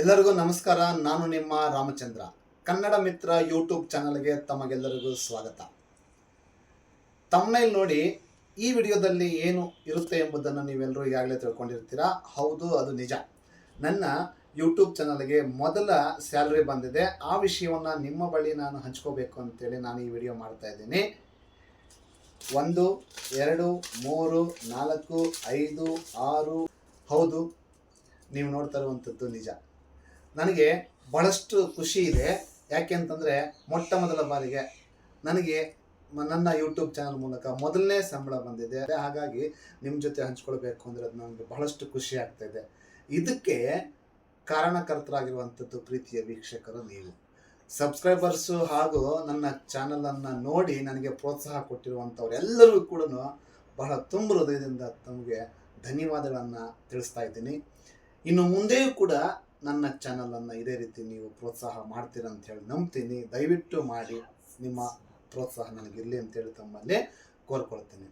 ಎಲ್ಲರಿಗೂ ನಮಸ್ಕಾರ. ನಾನು ನಿಮ್ಮ ರಾಮಚಂದ್ರ. ಕನ್ನಡ ಮಿತ್ರ ಯೂಟ್ಯೂಬ್ ಚಾನಲ್ಗೆ ತಮಗೆಲ್ಲರಿಗೂ ಸ್ವಾಗತ. ತಮ್ಮನೇಲಿ ನೋಡಿ, ಈ ವಿಡಿಯೋದಲ್ಲಿ ಏನು ಇರುತ್ತೆ ಎಂಬುದನ್ನು ನೀವೆಲ್ಲರೂ ಈಗಾಗಲೇ ತಿಳ್ಕೊಂಡಿರ್ತೀರಾ? ಹೌದು, ಅದು ನಿಜ. ನನ್ನ ಯೂಟ್ಯೂಬ್ ಚಾನಲ್ಗೆ ಮೊದಲ ಸ್ಯಾಲ್ರಿ ಬಂದಿದೆ. ಆ ವಿಷಯವನ್ನು ನಿಮ್ಮ ಬಳಿ ನಾನು ಹಂಚ್ಕೋಬೇಕು ಅಂತೇಳಿ ನಾನು ಈ ವಿಡಿಯೋ ಮಾಡ್ತಾ ಇದ್ದೀನಿ. ಒಂದು, ಎರಡು, ಮೂರು, ನಾಲ್ಕು, ಐದು, ಆರು. ಹೌದು, ನೀವು ನೋಡ್ತಾ ಇರುವಂಥದ್ದು ನಿಜ. ನನಗೆ ಭಾಳಷ್ಟು ಖುಷಿ ಇದೆ. ಯಾಕೆ ಅಂತಂದರೆ ಮೊಟ್ಟ ಮೊದಲ ಬಾರಿಗೆ ನನಗೆ ನನ್ನ ಯೂಟ್ಯೂಬ್ ಚಾನಲ್ ಮೂಲಕ ಮೊದಲನೇ ಸಂಬಳ ಬಂದಿದೆ. ಹಾಗಾಗಿ ನಿಮ್ಮ ಜೊತೆ ಹಂಚ್ಕೊಳ್ಬೇಕು ಅಂದರೆ ಅದು ನನಗೆ ಬಹಳಷ್ಟು ಖುಷಿ ಆಗ್ತಾ ಇದೆ. ಇದಕ್ಕೆ ಕಾರಣಕರ್ತರಾಗಿರುವಂಥದ್ದು ಪ್ರೀತಿಯ ವೀಕ್ಷಕರು ನೀವು. ಸಬ್ಸ್ಕ್ರೈಬರ್ಸು ಹಾಗೂ ನನ್ನ ಚಾನಲನ್ನು ನೋಡಿ ನನಗೆ ಪ್ರೋತ್ಸಾಹ ಕೊಟ್ಟಿರುವಂಥವ್ರೆಲ್ಲರಿಗೂ ಕೂಡ ಬಹಳ ತುಂಬ ಹೃದಯದಿಂದ ತಮಗೆ ಧನ್ಯವಾದಗಳನ್ನು ತಿಳಿಸ್ತಾ ಇದ್ದೀನಿ. ಇನ್ನು ಮುಂದೆಯೂ ಕೂಡ ನನ್ನ ಚಾನಲನ್ನು ಇದೇ ರೀತಿ ನೀವು ಪ್ರೋತ್ಸಾಹ ಮಾಡ್ತೀರ ಅಂತ ಹೇಳಿ ನಂಬ್ತೀನಿ. ದಯವಿಟ್ಟು ಮಾಡಿ ನಿಮ್ಮ ಪ್ರೋತ್ಸಾಹ ನನಗಿರಲಿ ಅಂತೇಳಿ ತಮ್ಮಲ್ಲಿ ಕೋರ್ಕೊಳ್ತೀನಿ.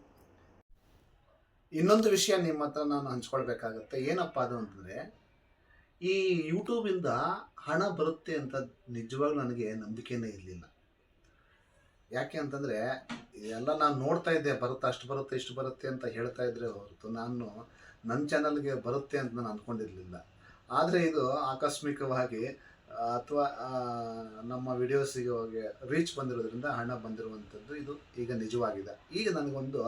ಇನ್ನೊಂದು ವಿಷಯ ನಿಮ್ಮ ಹತ್ರ ನಾನು ಹಂಚ್ಕೊಳ್ಬೇಕಾಗತ್ತೆ. ಏನಪ್ಪ ಅದು ಅಂತಂದರೆ, ಈ ಯೂಟ್ಯೂಬಿಂದ ಹಣ ಬರುತ್ತೆ ಅಂತ ನಿಜವಾಗ್ಲೂ ನನಗೆ ನಂಬಿಕೆನೇ ಇರಲಿಲ್ಲ. ಯಾಕೆ ಅಂತಂದರೆ ಎಲ್ಲ ನಾನು ನೋಡ್ತಾ ಇದ್ದೆ, ಬರುತ್ತೆ, ಅಷ್ಟು ಬರುತ್ತೆ, ಇಷ್ಟು ಬರುತ್ತೆ ಅಂತ ಹೇಳ್ತಾ ಇದ್ರೆ ಹೊರತು ನಾನು ನನ್ನ ಚಾನಲ್ಗೆ ಬರುತ್ತೆ ಅಂತ ನಾನು ಅಂದ್ಕೊಂಡಿರಲಿಲ್ಲ ಆದರೆ ಇದು ಆಕಸ್ಮಿಕವಾಗಿ ಅಥವಾ ನಮ್ಮ ವಿಡಿಯೋಸಿಗೆ ಹೋಗಿ ರೀಚ್ ಬಂದಿರೋದ್ರಿಂದ ಹಣ ಬಂದಿರುವಂಥದ್ದು ಇದು ಈಗ ನಿಜವಾಗಿದೆ. ಈಗ ನನಗೊಂದು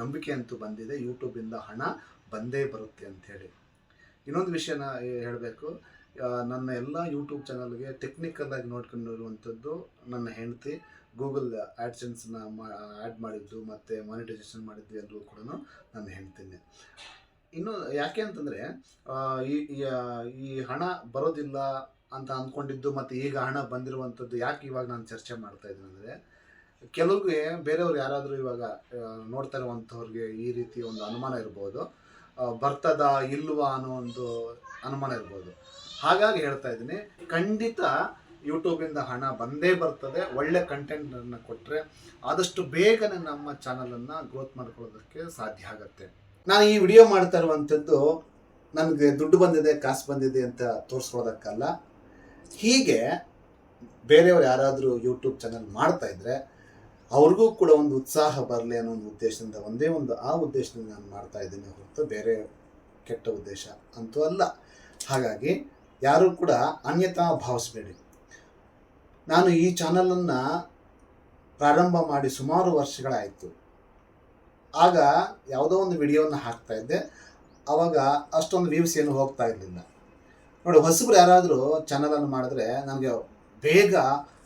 ನಂಬಿಕೆ ಅಂತೂ ಬಂದಿದೆ ಯೂಟ್ಯೂಬಿಂದ ಹಣ ಬಂದೇ ಬರುತ್ತೆ ಅಂಥೇಳಿ. ಇನ್ನೊಂದು ವಿಷಯನ ಹೇಳಬೇಕು ನನ್ನ ಎಲ್ಲ ಯೂಟ್ಯೂಬ್ ಚಾನಲ್ಗೆ ಟೆಕ್ನಿಕಲ್ ಆಗಿ ನೋಡ್ಕೊಂಡಿರುವಂಥದ್ದು ನನ್ನ ಹೆಂಡತಿ ಗೂಗಲ್ ಆ್ಯಡ್ಸೆನ್ಸ್ನ ಮಾ ಆ್ಯಡ್ ಮಾಡಿದ್ದು ಮತ್ತು ಮಾನಿಟೈಸೇಷನ್ ಮಾಡಿದ್ದು ಎಲ್ಲರೂ ಕೂಡ ನನ್ನ ಹೆಂಡ್ತಿನೇ. ಇನ್ನು ಯಾಕೆ ಅಂತಂದರೆ ಈ ಹಣ ಬರೋದಿಲ್ಲ ಅಂತ ಅಂದ್ಕೊಂಡಿದ್ದು ಮತ್ತು ಈಗ ಹಣ ಬಂದಿರುವಂಥದ್ದು ಯಾಕೆ ಇವಾಗ ನಾನು ಚರ್ಚೆ ಮಾಡ್ತಾ ಇದ್ದೀನಿ ಅಂದರೆ, ಕೆಲವ್ರಿಗೆ ಬೇರೆಯವ್ರು ಯಾರಾದರೂ ಇವಾಗ ನೋಡ್ತಾ ಇರುವಂಥವ್ರಿಗೆ ಈ ರೀತಿ ಒಂದು ಅನುಮಾನ ಇರ್ಬೋದು. ಬರ್ತದ ಇಲ್ವಾ ಅನ್ನೋ ಒಂದು ಅನುಮಾನ ಇರ್ಬೋದು. ಹಾಗಾಗಿ ಹೇಳ್ತಾ ಇದ್ದೀನಿ, ಖಂಡಿತ ಯೂಟ್ಯೂಬಿಂದ ಹಣ ಬಂದೇ ಬರ್ತದೆ, ಒಳ್ಳೆ ಕಂಟೆಂಟನ್ನು ಕೊಟ್ಟರೆ ಆದಷ್ಟು ಬೇಗನೆ ನಮ್ಮ ಚಾನಲನ್ನು ಗ್ರೋತ್ ಮಾಡ್ಕೊಳ್ಳೋದಕ್ಕೆ ಸಾಧ್ಯ ಆಗುತ್ತೆ. ನಾನು ಈ ವಿಡಿಯೋ ಮಾಡ್ತಾ ಇರುವಂಥದ್ದು ನನಗೆ ದುಡ್ಡು ಬಂದಿದೆ, ಕಾಸು ಬಂದಿದೆ ಅಂತ ತೋರಿಸ್ಕೊಳ್ಳೋದಕ್ಕಲ್ಲ ಹೀಗೆ ಬೇರೆಯವ್ರು ಯಾರಾದರೂ ಯೂಟ್ಯೂಬ್ ಚಾನಲ್ ಮಾಡ್ತಾ ಇದ್ರೆ ಅವ್ರಿಗೂ ಕೂಡ ಒಂದು ಉತ್ಸಾಹ ಬರಲಿ ಅನ್ನೋ ಒಂದು ಉದ್ದೇಶದಿಂದ ಒಂದೇ ಒಂದು ಆ ಉದ್ದೇಶದಿಂದ ನಾನು ಮಾಡ್ತಾ ಇದ್ದೀನಿ ಹೊರತು ಬೇರೆ ಕೆಟ್ಟ ಉದ್ದೇಶ ಅಂತೂ ಅಲ್ಲ. ಹಾಗಾಗಿ ಯಾರೂ ಕೂಡ ಅನ್ಯತಾ ಭಾವಿಸಬೇಡಿ. ನಾನು ಈ ಚಾನಲನ್ನು ಪ್ರಾರಂಭ ಮಾಡಿ ಸುಮಾರು ವರ್ಷಗಳಾಯಿತು. ಆಗ ಯಾವುದೋ ಒಂದು ವಿಡಿಯೋನ ಹಾಕ್ತಾ ಇದ್ದೆ. ಆವಾಗ ಅಷ್ಟೊಂದು ವ್ಯೂಸ್ ಏನು ಹೋಗ್ತಾ ಇರಲಿಲ್ಲ. ನೋಡಿ, ಹೊಸಬ್ರು ಯಾರಾದರೂ ಚಾನಲನ್ನು ಮಾಡಿದ್ರೆ ನನಗೆ ಬೇಗ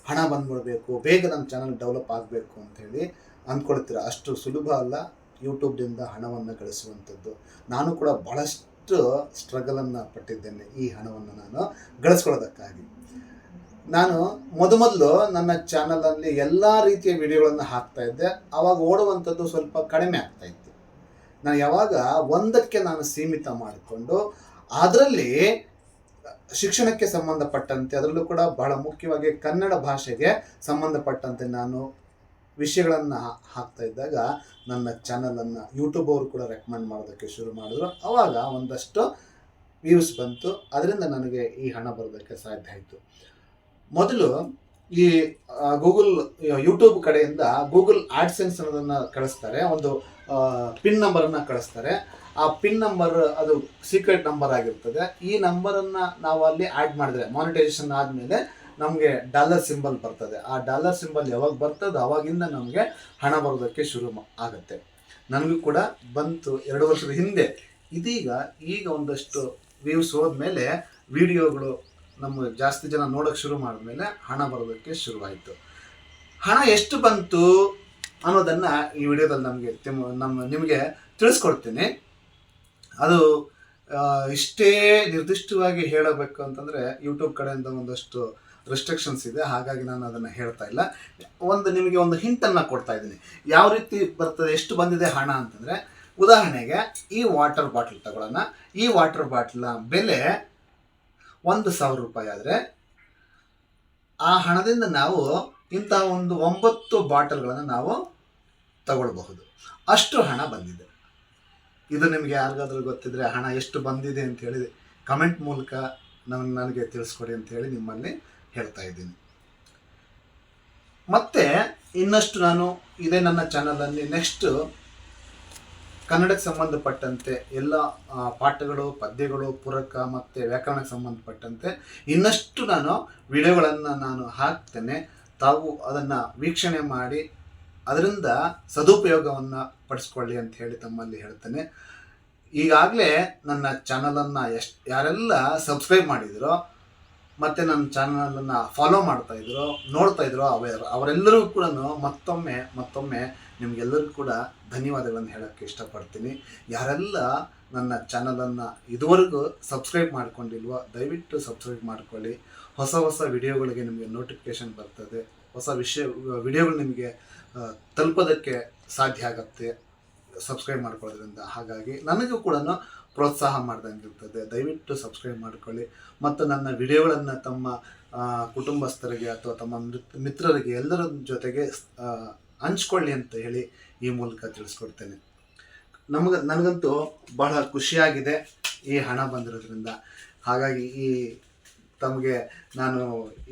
ಹಣ ಬಂದ್ಬಿಡಬೇಕು, ಬೇಗ ನಮ್ಮ ಚಾನಲ್ ಡೆವಲಪ್ ಆಗಬೇಕು ಅಂಥೇಳಿ ಅಂದ್ಕೊಳ್ತೀರ. ಅಷ್ಟು ಸುಲಭ ಅಲ್ಲ ಯೂಟ್ಯೂಬ್ನಿಂದ ಹಣವನ್ನು ಗಳಿಸುವಂಥದ್ದು. ನಾನು ಕೂಡ ಭಾಳಷ್ಟು ಸ್ಟ್ರಗಲನ್ನು ಪಟ್ಟಿದ್ದೇನೆ ಈ ಹಣವನ್ನು ನಾನು ಗಳಿಸ್ಕೊಳ್ಳೋದಕ್ಕಾಗಿ. ನಾನು ಮೊದಮೊದಲು ನನ್ನ ಚಾನಲಲ್ಲಿ ಎಲ್ಲ ರೀತಿಯ ವಿಡಿಯೋಗಳನ್ನು ಹಾಕ್ತಾ ಇದ್ದೆ. ಆವಾಗ ಓಡುವಂಥದ್ದು ಸ್ವಲ್ಪ ಕಡಿಮೆ ಆಗ್ತಾ ಇತ್ತು. ನಾನು ಯಾವಾಗ ಒಂದಕ್ಕೆ ನಾನು ಸೀಮಿತ ಮಾಡಿಕೊಂಡು ಅದರಲ್ಲಿ ಶಿಕ್ಷಣಕ್ಕೆ ಸಂಬಂಧಪಟ್ಟಂತೆ, ಅದರಲ್ಲೂ ಕೂಡ ಬಹಳ ಮುಖ್ಯವಾಗಿ ಕನ್ನಡ ಭಾಷೆಗೆ ಸಂಬಂಧಪಟ್ಟಂತೆ ನಾನು ವಿಷಯಗಳನ್ನು ಹಾಕ್ತಾ ಇದ್ದಾಗ ನನ್ನ ಚಾನಲನ್ನು ಯೂಟ್ಯೂಬ್ ಅವರು ಕೂಡ ರೆಕಮೆಂಡ್ ಮಾಡೋದಕ್ಕೆ ಶುರು ಮಾಡಿದ್ರು. ಆವಾಗ ಒಂದಷ್ಟು ವ್ಯೂಸ್ ಬಂತು. ಅದರಿಂದ ನನಗೆ ಈ ಹಣ ಬರೋದಕ್ಕೆ ಸಾಧ್ಯ ಆಯಿತು. ಮೊದಲು ಈ ಗೂಗಲ್ ಯೂಟ್ಯೂಬ್ ಕಡೆಯಿಂದ ಗೂಗಲ್ ಆಡ್ಸೆನ್ಸ್ ಅನ್ನೋದನ್ನು ಕಳಿಸ್ತಾರೆ. ಒಂದು ಪಿನ್ ನಂಬರನ್ನು ಕಳಿಸ್ತಾರೆ. ಆ ಪಿನ್ ನಂಬರ್ ಅದು ಸೀಕ್ರೆಟ್ ನಂಬರ್ ಆಗಿರ್ತದೆ. ಈ ನಂಬರನ್ನು ನಾವು ಅಲ್ಲಿ ಆ್ಯಡ್ ಮಾಡಿದ್ರೆ ಮಾನಿಟೈಸೇಷನ್ ಆದಮೇಲೆ ನಮಗೆ ಡಾಲರ್ ಸಿಂಬಲ್ ಬರ್ತದೆ. ಆ ಡಾಲರ್ ಸಿಂಬಲ್ ಯಾವಾಗ ಬರ್ತದೆ ಅವಾಗಿಂದ ನಮಗೆ ಹಣ ಬರೋದಕ್ಕೆ ಶುರು ಆಗುತ್ತೆ. ನನಗೂ ಕೂಡ ಬಂತು ಎರಡು ವರ್ಷದ ಹಿಂದೆ. ಇದೀಗ ಈಗ ಒಂದಷ್ಟು ವ್ಯೂಸ್ ಹೋದ್ಮೇಲೆ ವಿಡಿಯೋಗಳು ನಮ್ಮ ಜಾಸ್ತಿ ಜನ ನೋಡೋಕ್ಕೆ ಶುರು ಮಾಡಿದ್ಮೇಲೆ ಹಣ ಬರೋದಕ್ಕೆ ಶುರುವಾಯಿತು. ಹಣ ಎಷ್ಟು ಬಂತು ಅನ್ನೋದನ್ನು ಈ ವಿಡಿಯೋದಲ್ಲಿ ನಮಗೆ ನಮ್ಮ ನಿಮಗೆ ತಿಳಿಸ್ಕೊಡ್ತೀನಿ. ಅದು ಇಷ್ಟೇ ನಿರ್ದಿಷ್ಟವಾಗಿ ಹೇಳಬೇಕು ಅಂತಂದರೆ ಯೂಟ್ಯೂಬ್ ಕಡೆಯಿಂದ ಒಂದಷ್ಟು ರೆಸ್ಟ್ರಿಕ್ಷನ್ಸ್ ಇದೆ. ಹಾಗಾಗಿ ನಾನು ಅದನ್ನು ಹೇಳ್ತಾ ಇಲ್ಲ. ಒಂದು ನಿಮಗೆ ಒಂದು ಹಿಂಟನ್ನು ಕೊಡ್ತಾ ಇದ್ದೀನಿ. ಯಾವ ರೀತಿ ಬರ್ತದೆ, ಎಷ್ಟು ಬಂದಿದೆ ಹಣ ಅಂತಂದರೆ, ಉದಾಹರಣೆಗೆ ಈ ವಾಟರ್ ಬಾಟ್ಲ್ ತಗೊಳ್ಳೋಣ. ಈ ವಾಟರ್ ಬಾಟ್ಲ ಬೆಲೆ ಒಂದು ಸಾವಿರ ರೂಪಾಯಿ ಆದರೆ ಆ ಹಣದಿಂದ ನಾವು ಇಂತಹ ಒಂದು ಒಂಬತ್ತು ಬಾಟಲ್ಗಳನ್ನು ನಾವು ತಗೊಳ್ಬಹುದು. ಅಷ್ಟು ಹಣ ಬಂದಿದೆ. ಇದು ನಿಮಗೆ ಯಾರಿಗಾದ್ರೂ ಗೊತ್ತಿದ್ರೆ ಹಣ ಎಷ್ಟು ಬಂದಿದೆ ಅಂತ ಹೇಳಿ ಕಮೆಂಟ್ ಮೂಲಕ ನಾನು, ನನಗೆ ತಿಳಿಸ್ಕೊಡಿ ಅಂತ ಹೇಳಿ ನಿಮ್ಮಲ್ಲಿ ಹೇಳ್ತಾ ಇದ್ದೀನಿ. ಮತ್ತೆ ಇನ್ನಷ್ಟು ನಾನು ಇದೇ ನನ್ನ ಚಾನಲಲ್ಲಿ ನೆಕ್ಸ್ಟ್ ಕನ್ನಡಕ್ಕೆ ಸಂಬಂಧಪಟ್ಟಂತೆ ಎಲ್ಲ ಪಾಠಗಳು, ಪದ್ಯಗಳು, ಪೂರಕ ಮತ್ತು ವ್ಯಾಕರಣಕ್ಕೆ ಸಂಬಂಧಪಟ್ಟಂತೆ ಇನ್ನಷ್ಟು ನಾನು ವಿಡಿಯೋಗಳನ್ನು ನಾನು ಹಾಕ್ತೇನೆ. ತಾವು ಅದನ್ನು ವೀಕ್ಷಣೆ ಮಾಡಿ ಅದರಿಂದ ಸದುಪಯೋಗವನ್ನು ಪಡಿಸ್ಕೊಳ್ಳಿ ಅಂತ ಹೇಳಿ ತಮ್ಮಲ್ಲಿ ಹೇಳ್ತೇನೆ. ಈಗಾಗಲೇ ನನ್ನ ಚಾನಲನ್ನು ಎಷ್ಟು, ಯಾರೆಲ್ಲ ಸಬ್ಸ್ಕ್ರೈಬ್ ಮಾಡಿದಿರೋ ಮತ್ತು ನನ್ನ ಚಾನಲನ್ನು ಫಾಲೋ ಮಾಡ್ತಾಯಿದ್ರು ನೋಡ್ತಾಯಿದ್ರು ನೋಡ್ತಾ ಅವರೆಲ್ಲರೂ ಅವರ ಅವರೆಲ್ಲರಿಗೂ ಕೂಡ ಮತ್ತೊಮ್ಮೆ ಮತ್ತೊಮ್ಮೆ ನಿಮಗೆಲ್ಲರಿಗೂ ಕೂಡ ಧನ್ಯವಾದಗಳನ್ನು ಹೇಳೋಕ್ಕೆ ಇಷ್ಟಪಡ್ತೀನಿ. ಯಾರೆಲ್ಲ ನನ್ನ ಚಾನಲನ್ನು ಇದುವರೆಗೂ ಸಬ್ಸ್ಕ್ರೈಬ್ ಮಾಡ್ಕೊಂಡಿಲ್ವೋ, ದಯವಿಟ್ಟು ಸಬ್ಸ್ಕ್ರೈಬ್ ಮಾಡ್ಕೊಳ್ಳಿ. ಹೊಸ ಹೊಸ ವಿಡಿಯೋಗಳಿಗೆ ನಿಮಗೆ ನೋಟಿಫಿಕೇಷನ್ ಬರ್ತದೆ. ಹೊಸ ವಿಷಯ, ವಿಡಿಯೋಗಳು ನಿಮಗೆ ತಲುಪೋದಕ್ಕೆ ಸಾಧ್ಯ ಆಗುತ್ತೆ. ಸಬ್ಸ್ಕ್ರೈಬ್ ಮಾಡ್ಕೊಳ್ಳೋದ್ರಿಂದ. ಹಾಗಾಗಿ ನನಗೂ ಕೂಡ ಪ್ರೋತ್ಸಾಹ ಮಾಡ್ದಂಗೆ ಇರ್ತದೆ ದಯವಿಟ್ಟು ಸಬ್ಸ್ಕ್ರೈಬ್ ಮಾಡ್ಕೊಳ್ಳಿ. ಮತ್ತು ನನ್ನ ವಿಡಿಯೋಗಳನ್ನು ತಮ್ಮ ಕುಟುಂಬಸ್ಥರಿಗೆ ಅಥವಾ ತಮ್ಮ ಮಿತ್- ಮಿತ್ರರಿಗೆ ಎಲ್ಲರ ಜೊತೆಗೆ ಹಂಚ್ಕೊಳ್ಳಿ ಅಂತ ಹೇಳಿ ಈ ಮೂಲಕ ತಿಳಿಸ್ಕೊಡ್ತೇನೆ. ನಮಗೆ ನನಗಂತೂ ಬಹಳ ಖುಷಿಯಾಗಿದೆ ಈ ಹಣ ಬಂದಿರೋದ್ರಿಂದ. ಹಾಗಾಗಿ ಈ ತಮಗೆ ನಾನು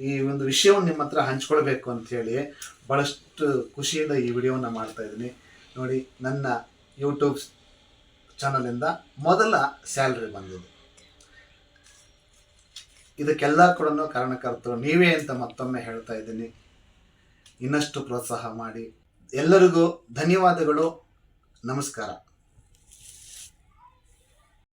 ಈ ಒಂದು ವಿಷಯವನ್ನು ನಿಮ್ಮ ಹತ್ರ ಹಂಚ್ಕೊಳ್ಬೇಕು ಅಂಥೇಳಿ ಭಾಳಷ್ಟು ಖುಷಿಯಿಂದ ಈ ವಿಡಿಯೋವನ್ನು ಮಾಡ್ತಾಯಿದ್ದೀನಿ ನೋಡಿ, ನನ್ನ ಯೂಟ್ಯೂಬ್ ಚಾನಲಿಂದ ಮೊದಲ ಸ್ಯಾಲ್ರಿ ಬಂದಿದೆ ಇದಕ್ಕೆಲ್ಲ ಕೂಡ ಕಾರಣಕರ್ತರು ನೀವೇ ಅಂತ ಮತ್ತೊಮ್ಮೆ ಹೇಳ್ತಾ ಇದ್ದೀನಿ. ಇನ್ನಷ್ಟು ಪ್ರೋತ್ಸಾಹ ಮಾಡಿ. ಎಲ್ಲರಿಗೂ ಧನ್ಯವಾದಗಳು. ನಮಸ್ಕಾರ.